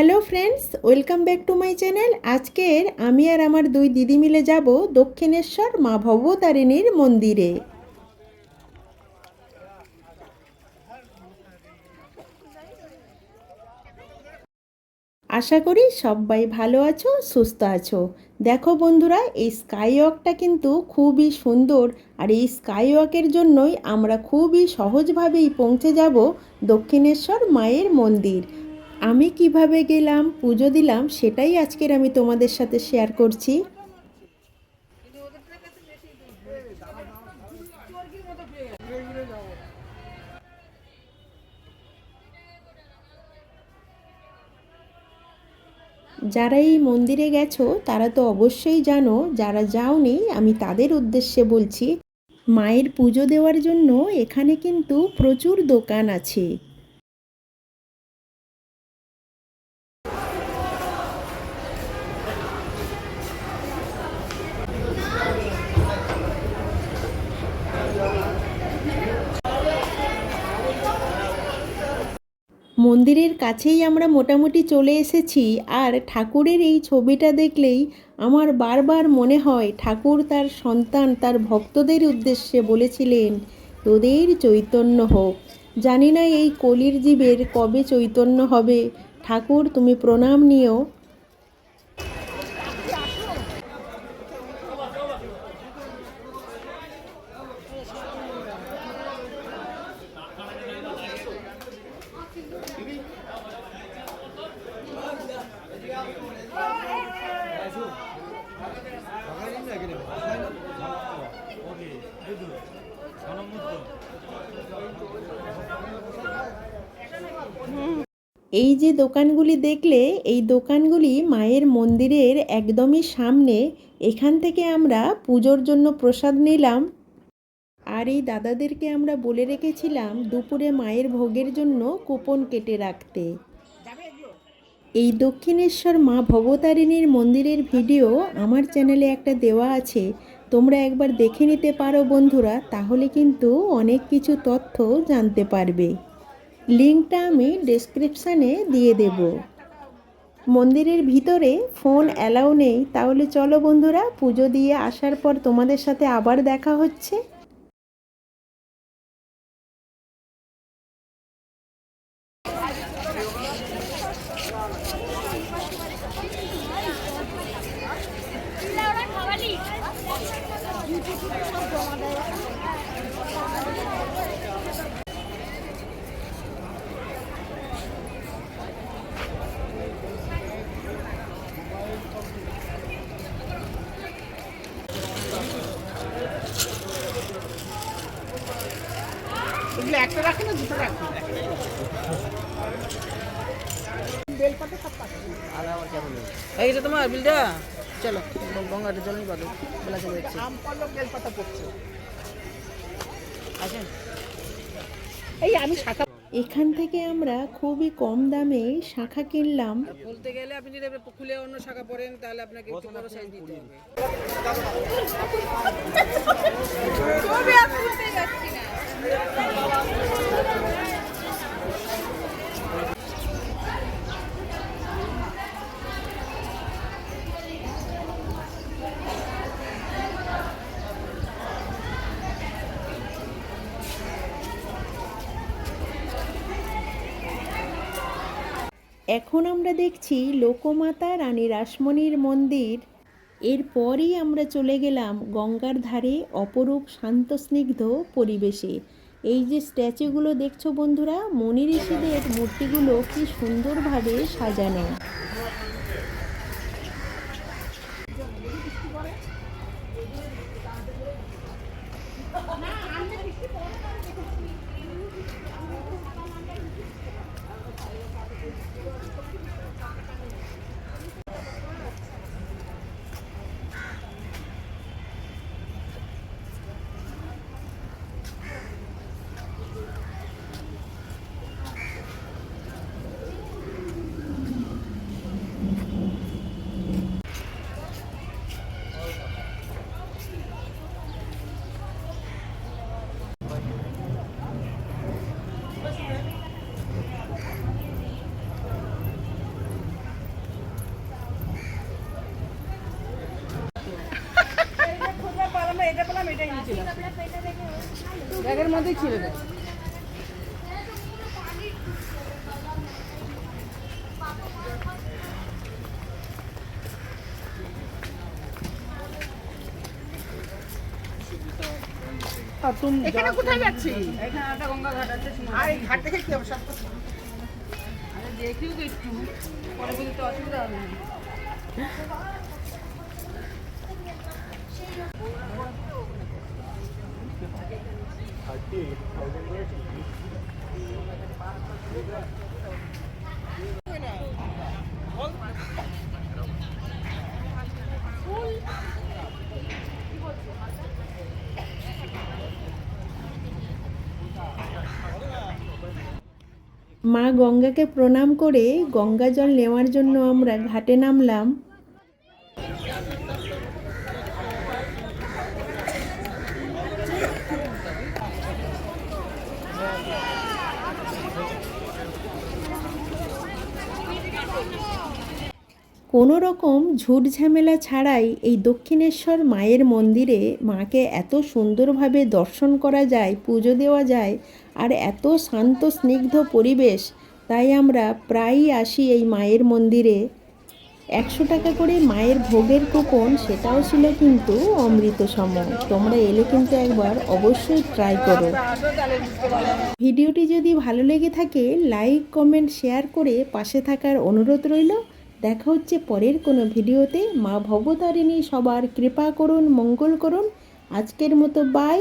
Hello friends, welcome back to my channel. আজকের আমি আর আমার দুই দিদি মিলে যাব দক্ষিণেশ্বর মা ভবতারিণীর মন্দিরে। আশা করি সবাই ভালো আছো, সুস্থ আছো। দেখো বন্ধুরা, এই স্কাই ওয়াকটা কিন্তু খুবই সুন্দর, আর এই স্কাই ওয়াকের জন্যই আমরা খুবই সহজভাবেই পৌঁছে যাব দক্ষিণেশ্বর মায়ের মন্দির। আমি কীভাবে গেলাম, পুজো দিলাম, সেটাই আজকের আমি তোমাদের সাথে শেয়ার করছি। যারা এই মন্দিরে গেছো, তারা তো অবশ্যই জানো, যারা যাওনি, আমি তাদের উদ্দেশ্যে বলছি, মায়ের পুজো দেওয়ার জন্য এখানে কিন্তু প্রচুর দোকান আছে। মন্দিরের কাছেই আমরা মোটামুটি চলে এসেছি আর ঠাকুরের এই ছবিটা দেখলেই আমার বারবার মনে হয় ঠাকুর তার সন্তান, তার ভক্তদের উদ্দেশ্যে বলেছিলেন, তোদের চৈতন্য হোক। জানি না এই কলির জীবের কবে চৈতন্য হবে। ঠাকুর, তুমি প্রণাম নিও। এই যে দোকানগুলি দেখলে, এই দোকানগুলি মায়ের মন্দিরের একদমই সামনে। এখান থেকে আমরা পুজোর জন্য প্রসাদ নিলাম। আর এই দাদাদেরকে আমরা বলে রেখেছিলাম দুপুরে মায়ের ভোগের জন্য কুপন কেটে রাখতে। এই দক্ষিণেশ্বর মা ভবতারিণীর মন্দিরের ভিডিও আমার চ্যানেলে একটা দেওয়া আছে। তোমরা একবার দেখে নিতে পারো বন্ধুরা, তাহলে কিন্তু অনেক কিছু তথ্য জানতে পারবে। লিঙ্কটা আমি ডেসক্রিপশানে দিয়ে দেব। মন্দিরের ভিতরে ফোন অ্যালাউ নেই, তাহলে চলো বন্ধুরা, পুজো দিয়ে আসার পর তোমাদের সাথে আবার দেখা হচ্ছে। এগুলো একটা রাখো না দুটো রাখো। পাঠাবো তোমার বিলটা চলো গঙ্গাটা জল নিবা বেলা চলে যাচ্ছে। আম পল্লব বেলপাতা পড়ছে। আসেন এই আমি শাখা এখান থেকে আমরা খুবই কম দামে শাখা কিনলাম। বলতে গেলে আপনি যদি এবার খুলে অন্য শাখা পড়েন তাহলে আপনাকে একটু বড় সাইজ দিতে হবে। এখন আমরা দেখছি লোকমাতা রানী রাসমণির মন্দির। এরপরই আমরা চলে গেলাম গঙ্গার ধারে অপরূপ শান্ত স্নিগ্ধ পরিবেশে। এই যে স্ট্যাচুগুলো দেখছ বন্ধুরা মনি ঋষিদের মূর্তিগুলো কি সুন্দরভাবে সাজানো। ব্যাগের মধ্যেই ছিঁড়ে দেয় এখানে কোথায় যাচ্ছি? এখানে একটা গঙ্গা ঘাট আছে আর এই ঘাট থেকে কি হবে সব তো আরে দেখিও তো একটু পরে বুঝতে অসুবিধা হবে না। মা গঙ্গাকে প্রণাম করে গঙ্গা জল নেওয়ার জন্য আমরা ঘাটে নামলাম। কোনো রকম ঝুট ঝামেলা ছাড়াই এই দক্ষিণেশ্বর মায়ের মন্দিরে মাকে এত সুন্দরভাবে দর্শন করা যায়, পুজো দেওয়া যায়, আর এত শান্ত, স্নিগ্ধ পরিবেশ, তাই আমরা প্রায়ই আসি এই মায়ের মন্দিরে। একশো টাকা করে মায়ের ভোগের কুপন, সেটাও ছিল কিন্তু অমৃত সম তোমরা এলে কিন্তু একবার অবশ্যই ট্রাই করো। ভিডিওটি যদি ভালো লেগে থাকে লাইক কমেন্ট শেয়ার করে পাশে থাকার অনুরোধ রইল। দেখা হচ্ছে পরের কোনো ভিডিওতে। মা ভবতারিণী সবার কৃপা করুন, মঙ্গল করুন। আজকের মতো বাই